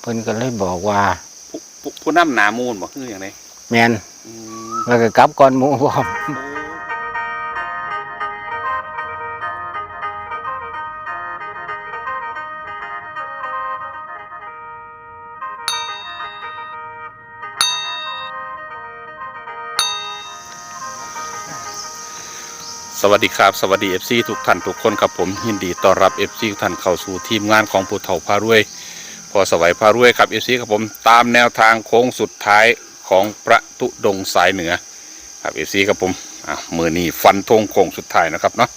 เพิ่นก็เลยบอกว่า ผู้ผู้ผู้นำหนามูลบ่คืออย่างไรแมนอืมแล้วก็กลับก่อนหมู่พร้อม สวัสดีครับ สวัสดี FC ทุกท่านทุกคนครับผมยินดีต้อนรับ FC ทุกท่านเข้าสู่ทีมงานของผู้เฒ่าพารวย พอสวัยพารวยครับ FC ครับผมตามแนวทางโค้งสุดท้ายของพระตุดงสายเหนือครับ FC ครับผมอะมือนี้ฟันธงโค้งสุดท้ายนะครับเนาะ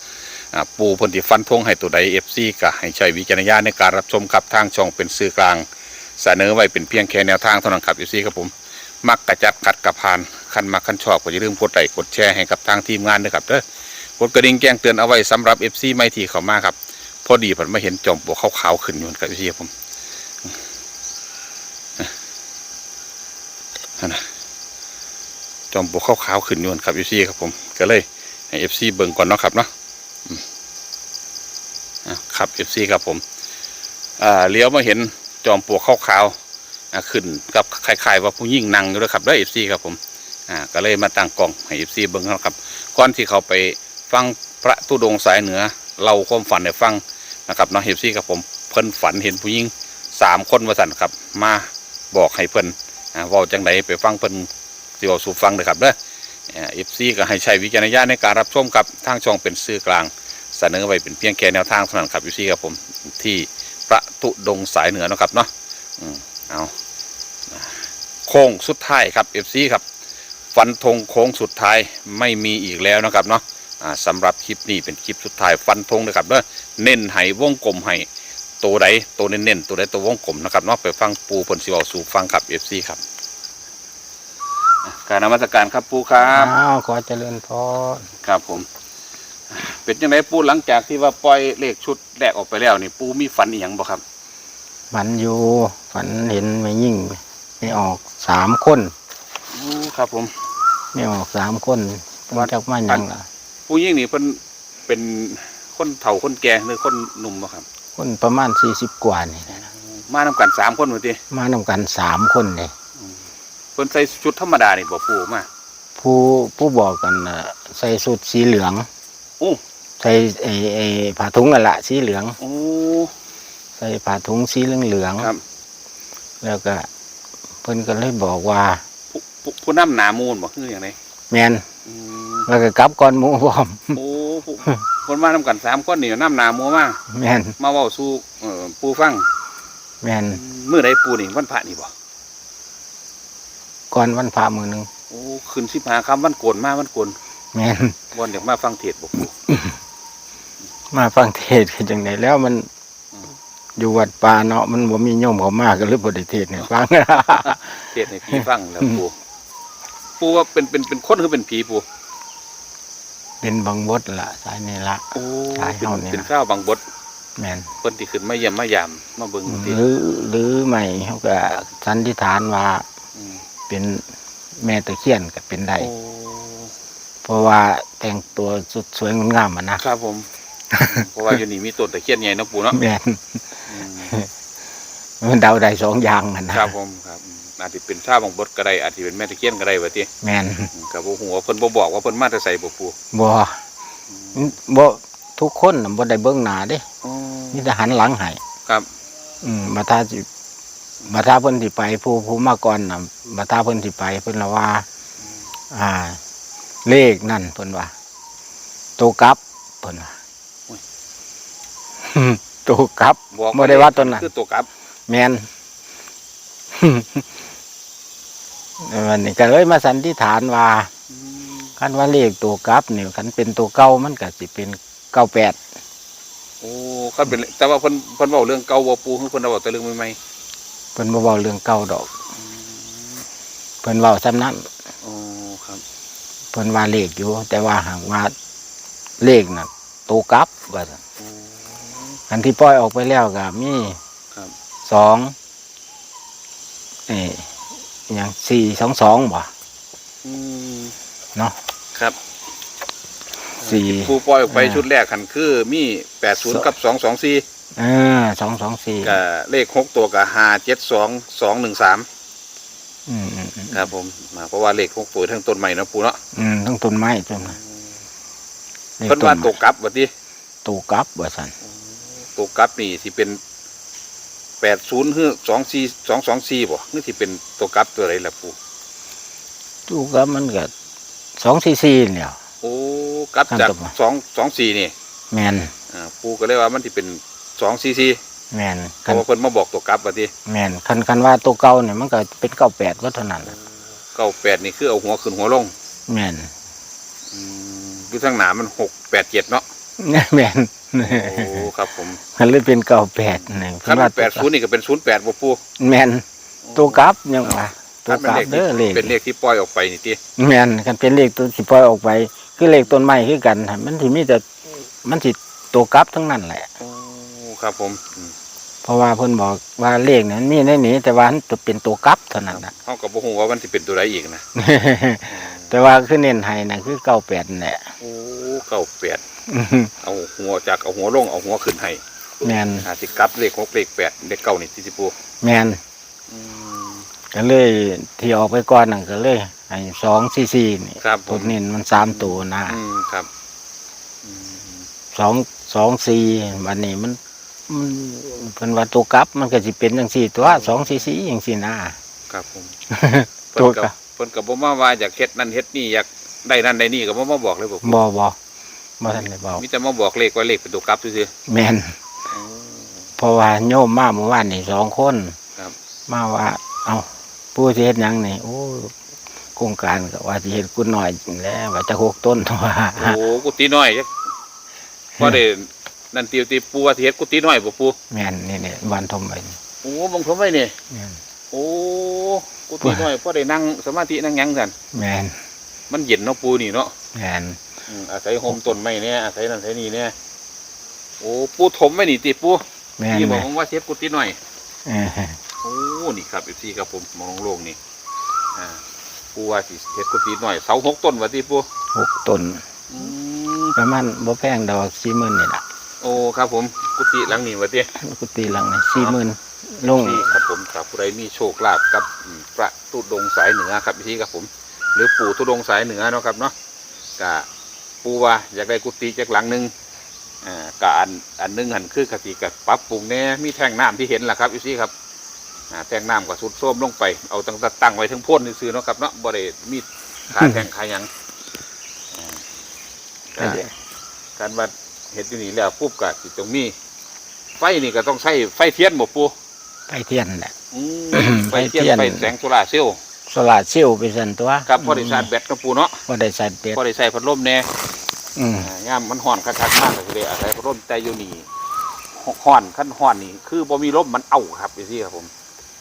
อะปูพิ่นที่ฟันธงให้ตัวใด FC ก็ให้ใช้วิจารณญาณในการรับชมครับทางช่องเป็นสื่อกลางเสนอไว้เป็นเพียงแค่แนวทางเท่านั้นครับ FC ครับผมมักกระจัดขัดกระพานคันมักคันชอบก็อย่าลืมกดไลค์กดแชร์ให้กับทางทีมงานด้วยครับเด้อกดกระดิ่งแจ้งเตือนเอาไว้สำหรับ FC ไม่ทีเข้ามาครับพอดีผมมาเห็นจอมปลวกขาวๆขึ้นอยู่กับ FC ครับผมนั่นนะ จอมปลวกขาวๆขึ้นอยู่กับ FC ครับผมก็เลยให้ FC เบิ่งก่อนเนาะครับเนาะครับ FC ครับผมอ่าเลี้ยวมาเห็นจอมปลวกขาวๆอ่าขึ้นกับคล้ายๆว่าผู้ยิ่งนั่งอยู่ด้วยครับด้วยเอฟซีครับผมอ่าก็เลยมาตั้งกล้องให้เอฟซีเบิ้งนะครับก่อนที่เขาไปฟังพระตุดงสายเหนือ เราความฝันให้ฟังนะครับเนาะเอฟซีครับผมเพิ่นฝันเห็นผู้ยิ่งสามคนมาสั่นครับ มาบอกให้เพิ่นว่าจังไดไปฟังเพิ่น สิเว้าสู่ฟังเลยครับเด้อเอฟซีก็ให้ใช้วิจารณญาณในการรับชมกับทางช่องเป็นสื่อกลางเสนอไว้เป็นเพียงแค่แนวทางเท่านั้นครับเอฟซีครับผมที่พระตุดงสายเหนือนะครับเนาะเอาโค้งสุดท้ายครับ FC ครับฟันธงโค้งสุดท้ายไม่มีอีกแล้วนะครับเนาะสำหรับคลิปนี้เป็นคลิปสุดท้ายฟันธงนะครับเนาะเน้นให้วงกลมให้ตัวใดตัวเน้นๆตัวใดตัววงกลมนะครับเนาะไปฟังปูผลสิเวสู่ฟังครับ FC ครับ การนมัสการครับปูครับอ้าวขอเจริญพรครับผม เป็นยังไงปูหลังจากที่ว่าปล่อยเลขชุดแรกออกไปแล้วนี่ปูมีฝันอีหยังบ่ครับฝันอยู่ฝันเห็นไม่ยิ่งไม่ออกสามคนอู้ครับผมไม่ออกสามคนมาจากมาหยังล่ะผู้ยิ่งนี่เพิ่นเป็นคนเฒ่าคนแก่หรือคนหนุ่มบ่ครับ คนประมาณสี่สิบกว่านี่นะมานำกันสามคนเหมือนติมานำกันสามคนเลย เพิ่นใส่ชุดธรรมดานี่บ่ปูมาผู้ผู้บอกกันน่ะใส่สุดสีเหลือง โอ้ใส่ไอ้ไอ้ผ้าถุงนั่นละสีเหลือง โอ้ ใส่ผ้าถุงสีเหลืองเหลืองๆครับ แล้วก็ เพิ่นก็เลยบอกว่า ผู้ผู้ผู้นำหนามูลบ่คืออย่างไรแมนอืมแล้วก็กลับก่อนหมู่พร้อม โอ้ผู้คนมานำกันสามคนนี่นำหนามูมาแมนมาเว้าสู่เอ่อปูฟังแมนมื้อใดปูนี่วันพระนี่บ่ ก่อนวันพระมือหนึงโอ้ขึ้น15ค่ำวันโกนมาวันโกนแมนบ่อยากมาฟังเทศน์บ่ปูมาฟังเทศน์กันจังไดแล้วมันอืมอยู่วัดป่าเนาะมันบ่มีโยมเขามากก็เลยบ่ได้เทศน์ให้ฟังเทศน์ให้ผีฟังแล้วปูปูว่าเป็นเป็นเป็นคนหรือเป็นผีปูเป็นบางบทละสายนี่ละโอ้สายเป็นเฮานี่นะเป็นข้าวบางบทแม่นเพิ่นที่ขึ้นมาเยี่ยมมายามมาเบิ่งที่หรือหรือไม่เขาก็สันนิษฐานว่าอืม เป็นแม่ตะเคียนก็เป็นได้ โอ้เพราะว่าแต่งตัวสุดสวยงดงามอะนะครับผม เพราะว่าอยู่นี่มีต้นตะเคียนใหญ่เนาะปู่เนาะแม่นอืมมันเดาได้สองอย่างมันนะครับผมครับอืมอาจจะเป็นข้าวบางบทก็ได้อาจจะเป็นแม่ตะเคียนก็ได้ว่าติแม่นอืมก็บ่ฮู้ว่าเพิ่นบ่บอกว่าเพิ่นมาแต่ไสบ่ปู่บ่บ่ทุกคนน่ะบ่ได้เบิ่งหน้าเด้อ๋อมีแต่หันหลังให้ครับ อืมมาถ้าสิ มาถ้าเพิ่นสิไปผู้ผู้มาก่อนน่ะมาถ้าเพิ่นสิไปเพิ่นละว่า อ่า เลขนั่นเพิ่นว่าตัวกลับเพิ่นว่าตัวกลับบอกบ่ได้ว่าต้นนั้นคือตัวกลับ แมนวันนี้ก็เลยมาสันนิษฐานว่าอืมคันว่าเลขตัวกลับนี่คันเป็นตัวเก่ามันก็สิเป็นเก้าแปดโอ้คันเป็นแต่ว่าเพิ่นเพิ่นเว้าเรื่องเก่าบ่ปู่คือเพิ่นเว้าแต่เรื่องใหม่ เพิ่นบ่เว้าเรื่องเก่าดอกๆอืมเพิ่นเว้าซ้ำนั้นโอ้ครับ เพิ่นว่าเลขอยู่ แต่ว่าหากว่าเลขน่ะตัวกลับว่าซั่นโอ้ อันที่ปล่อยออกไปแล้วก็มีครับ สองเอ่ออหย่างสี่สองสองบ่ อืมเนาะครับสี่ ผู้ปล่อยออกไปอ่าชุดแรกคันคือมี80กับ224เอ อสองสองสี่ก็เลขหกตัวกับห้าเจ็ดสองสองหนึ่งสามอืมอืมอืมครับผมมาเพราะว่าเลขหกตัวทั้งต้นใหม่นาะปูเนาะอืมทั้งต้นไม้ต้นไม้เพิ่นว่าตัวกลับว่าที่ตัวกลับว่าสันตัวกลับนี่สิเป็นแปดศูนย์หรือสองสี่สองสองสี่บ่นี่สิเป็นตัวกลับตัวอะไรล่ะปูตัวกลับมันก็สองสี่สี่เนี่ย โอ้กลับจากครับผมสองสองสี่นี่แมนอ่าปูก็เลยว่ามันสิเป็น สองสี่สี่แมนเพคันราะว่าเพิ่นมาบอกตัวกลับว่าที่แมนคันคันว่าตัวเก่าเนี่ยมันก็เป็นเก้าแปดว่าเท่านั้นแหละเก้าแปดนี่คือเอาหัวขึ้นหัวลงแมนอืมอยู่ทางหนามันหกแปดเจ็ดเนาะแมนโอ้ครับผมมันเลยเป็นเก้าแปดหนึ่งคันแปดศูนย์นี่ก็เป็นศูนย์แปดบ่ปูแมนตัวกลับยังว่าตัคัวนกเป็นลับเลขเด้อเลขที่เป็นเลขที่ปล่อยออกไปนี่ติแมนกันเป็นเลขตัวสิปล่อยออกไป คือเลขต้นไม้คือกันหั่นมันสิมีแต่มันสิตัวกลับทั้งนั้นแหละ โอ้ ครับผมอืมเพราะว่าเพิ่นบอกว่าเลขนั้นมีในนี้แต่ว่ามันจะเป็นตัวกลับเท่านั้นนะเฮาก็บ่ฮู้ว่ามันสิเป็นตัวใดอีกนะแต่ว่าคือเน้นให้นะคือเก้าแปดแหละโอ้เก้าแปดเอาหัวจากเอาหัวลงเอาหัวขึ้นให้แมนอาสิกลับเลขหกเลขแปดเลขเก้านี่ที่สิปูแมนอืมก็เลยที่ออกไปก่อนนั่นก็เลยให้สองซีซีนี่ครับผตัวมนี้มันสามตัวนะอืมครับอืมสองสองซีวันนี้มัน มันเป็นว่าตัวกลับ มันก็สิเป็นจังสี่ตัวสองซีซีอย่างสี่นะครับผมตัเพิ่วนกก็ลับเพิ่นก็บ่มาว่าอยากเฮ็ดนั่นเฮ็ดนี่อยากได้นั่นได้นี่ก็บ่มาบอกเลยบ่บอบอบ่ทันได้บอกมีแต่มาบอกเลขว่าเลขเป็นตัวกลับซื่อแมนๆเพราะว่าโยมมาเมื่อวานนี่สองคนครับ มาว่า เอาผู้สิเฮ็ดหยังนี่โอ้โครงการก็ว่าสิเฮ็ดกุนหน่อยแล้วว่าจะหกต้นว่าโอ้กุฏิน้อยจักพอได้ นั่นติวติปูว่าสิเฮ็ดกุฏิน้อยบ่ปูแม่นนี่นี่วันทมไปนี่โอ้บังคับไว้นี่ แม่น โอ้กุฏิน้อยพอได้นั่งสมาธินั่งหยังซั่นแม่นมันเย็นเนาะปูนี่เนาะแม่นอืมอาศัยโฮมต้นไม้เนี่ยอาศัยนั่นอาศัยนี่เนี่ยโอ้ปูถมไว้นี่ติปูแม่นที่บอแม่กนว่าเชฟกุฏิหน่อย เออโอ้ นี่ครับอีซี่ครับผมมองโลงนี่ อ่า ปูว่าสิเชฟกุฏิหน่อย เสาหกต้นวะที่ปูหกต้น อืมประมาณบ่แพงดอกสี่หมื่นนี่ล่ะ โอ้ครับผมกุฏิหลังนี้วะที่กุฏิหลังนี่สี่หมื่นลงนี่ครับผมครับผู้ใดมีโชคลาภกับอืมพระตุดงค์สายเหนือครับอีซี่ครับผม หรือปู่ตุดงค์สายเหนือเนาะครับเนาะกะปูว่าอยากได้กุฏิจากหลังหนึ่งอ่ากะอันอันหนึงหันคือกติกับปรับปรุงแน่มีแท่งน้ำที่เห็นแหละครับอีซี่ครับอ่าแท่งน้ำก็สุดโทรมลงไปเอาตั้งแต่ตั้งไว้ทั้งพ่นซื่อๆเนาะครับเนาะบ่ได้มีขาแท่งขาหยังอ่าก็การว่า เห็ดอยู่นี่แล้วปุ๊บก็สิตรงนี้ไฟนี่ก็ต้องใช้ไฟเทียนบ่ปูไปเทียนแหละ อืมไฟเทียนไฟเทียนไฟแสงโซลาร์เซลล์สลัดเซี่ยวไปสันตัวกับพอได้ชาร์จแบตเนาะปูเนาะพอได้ชาร์จแบตพอได้ใส่พัดลมแน่ อืม อ่ายามมันฮ้อนคักๆมากก็สิได้อาศัยพัดลมแต่อยู่นี่ฮ้อนคันฮ้อนนี่คือบ่มีลมมันเอาครับอยู่ที่ครับผม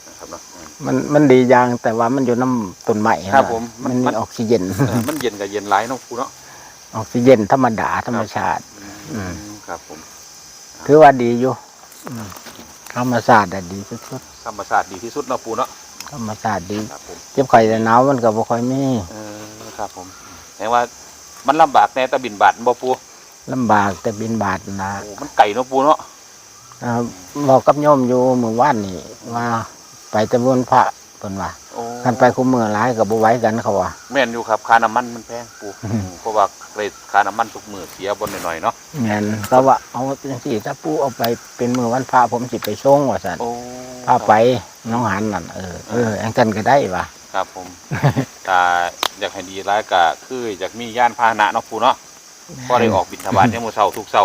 นะครับเนาะอืม มันมันดีอย่างแต่ว่ามันอยู่น้ำต้นไม้ครับนะผมมัมันนมัมีนออกซิเจนเออมันเย็นกับเย็นหลายเนาะปูเนาะออกซิเจนธรรมดาธรรมชาติ อืมครับผม ถือว่าดีอยู่อืมธรรมชาติอะดีสุดธรรมชาติดีที่สุดเนาะปูเนาะๆธรรมชาติดี ครับผมเจ็บไข้แต่หนาวมันก็บ่ค่อยมีเออครับผมแต่ว่ามันลำบากแน่แตะบินบาทบ่ปูลำบากแต่บินบาทนะโอ้มันไก่เนาะปูเนาะอ่าบอกกับโยมอยู่เมื่อวานนี่ว่า ไปตะบนพระ เพิ่นว่าโอ้คันไปคุมมือหลายก็บ่ไหวกันเขาว่า แม่นอยู่ครับค่าน้ำมันมันแพงปูอืม เพราะว่าเลยค่าน้ำมันทุกมือเสียบนหน่อยๆเนาะแม่นก็ว่าเอาจังซี่ถ้าปู่เอาไปเป็นมือวันพระผมสิไปส่งว่าซั่นโอ้พาไปน้องหันนั่นเออเอออันกันก็ได้ว่ะ ครับผมถ้าอยากให้ดีร้ายก็คืออยากมีย่านพาหนะเนาะปูเนาะพอได้ออกบิณฑบาตเนี่ยามมื้อเช้าทุกเช้า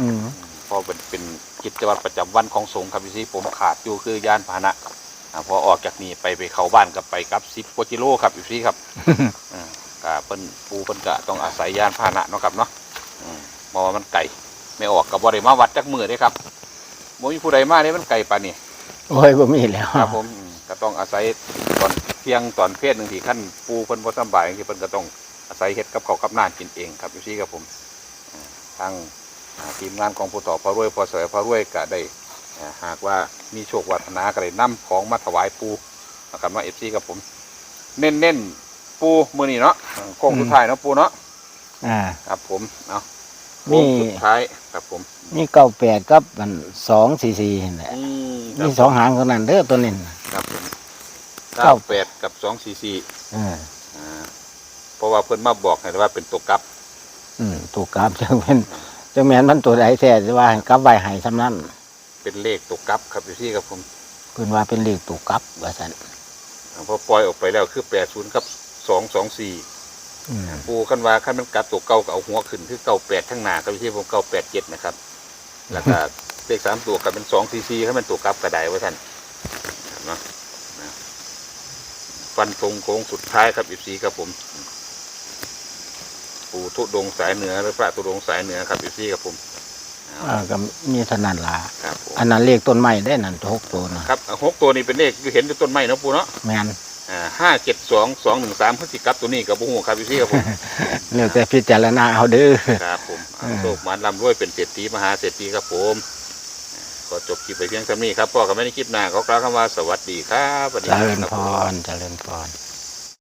อืม เพอเป็นเป็นกิจวัตรประจำวันของสงฆ์ครับพี่ซีผมขาดอยู่คือยานพาหนะ อ่าพอออกจากนี่ไปไปเข้าบ้านกับไปกับสิบกว่ากิโลครับพี่ซีครับอ่ากะเปิ้นปูเปิ้นกะต้องอาศัยยานพาหนะเนาะครับเนาะอืมเพราะว่ามันไก่ไม่ออกกับบ่ได้มาวัดจักมือเด้ครับบ่มีผู้ใดมาเด้มันไก่ปานนี้โอ้ยบ่มีแล้วครับผมอืมก็ต้องอาศัยตอนเที่ยงตอนเพศหนึ่งที่ขั้นปูเพิ่นบ่สำบายที่เพิ่นก็ต้องอาศัยเฮ็ดกับข้าวกับน้ำกินเองครับพี่ซีครับผมอ่าทางอ่าทีมงานของผู้ต่อพระรวยพอสวยพระรวยก็ได้อ่า หากว่ามีโชควาสนาก็ได้นำของมาถวายปูนะครับว่า FC ครับผม เน้นๆปูมื้อนี้เนาะโค้งสุดท้ายเนาะปูเนาะอ่าครับผมเอามีโค้งสุดท้ายครับผม มีเก้าแปดกับมันสองสี่สี่นี่แหละอืมคมีรับสองหางเท่านั้นเด้อตัวนี้น่ะครับผมเก้าเก้าแปดกับสองสี่สี่เอออ่าเพราะว่าเพิ่นมาบอกให้ว่าเป็นตัวกลับ อืมตัวกราฟจังเป็นจังแม่นมันตัวใดแท้จะว่าให้กลับไว้ให้ซ้ำนั้น เป็นเลขตัวกลับครับพี่ครับผมเพิ่นว่าเป็นเลขตัวกลับว่าซั่นอ่าพอปล่อยออกไปแล้วคือแปดศูนย์กับสองสองสี่อืมปูกันว่าขั้นมันกลับตัวเก่าก็เอาหัวขึ้นคือเก่าแปดทั้งหน้าครับพี่ผมเก่าแปดเจ็ดนะครับ แล้วก็เลขสามตัวกับเป็นสองซีซีให้มันตัวกลับกระไดไว้ท่านเนาะนะฟันธงโค้งสุดท้ายครับอีซีครับผม ปู่ทุดงค์สายเหนือหรือพระทุดงค์สายเหนือครับอีซีครับผม เอาอ่าก็มีเท่านั้นล่ะครับผมอันนั้นเลขต้นไม้ได้นั่นหกตัวนะครับอะหกตัวนี้เป็นเลขคือเห็นอยู่ต้นไม้เนาะปู่เนาะแม่นอ่าห้าเจ็ดสองสองหนึ่งสามพฤศจิกรับตัวนี้กับบุ้งครับอีซีครับผม เลือกแต่พิจารณาเอาเด้อ ครับผมเอาอืมโลกมันลำรวยเป็นเศรษฐีมหาเศรษฐีครับผมก็จบคลิปไปเพียงเท่านี้ครับพ่อกับแม่ในคลิปหน้าขอกล่าวคำว่าสวัสดีครับสวัสดีเจริญครับพผม รเจริญพร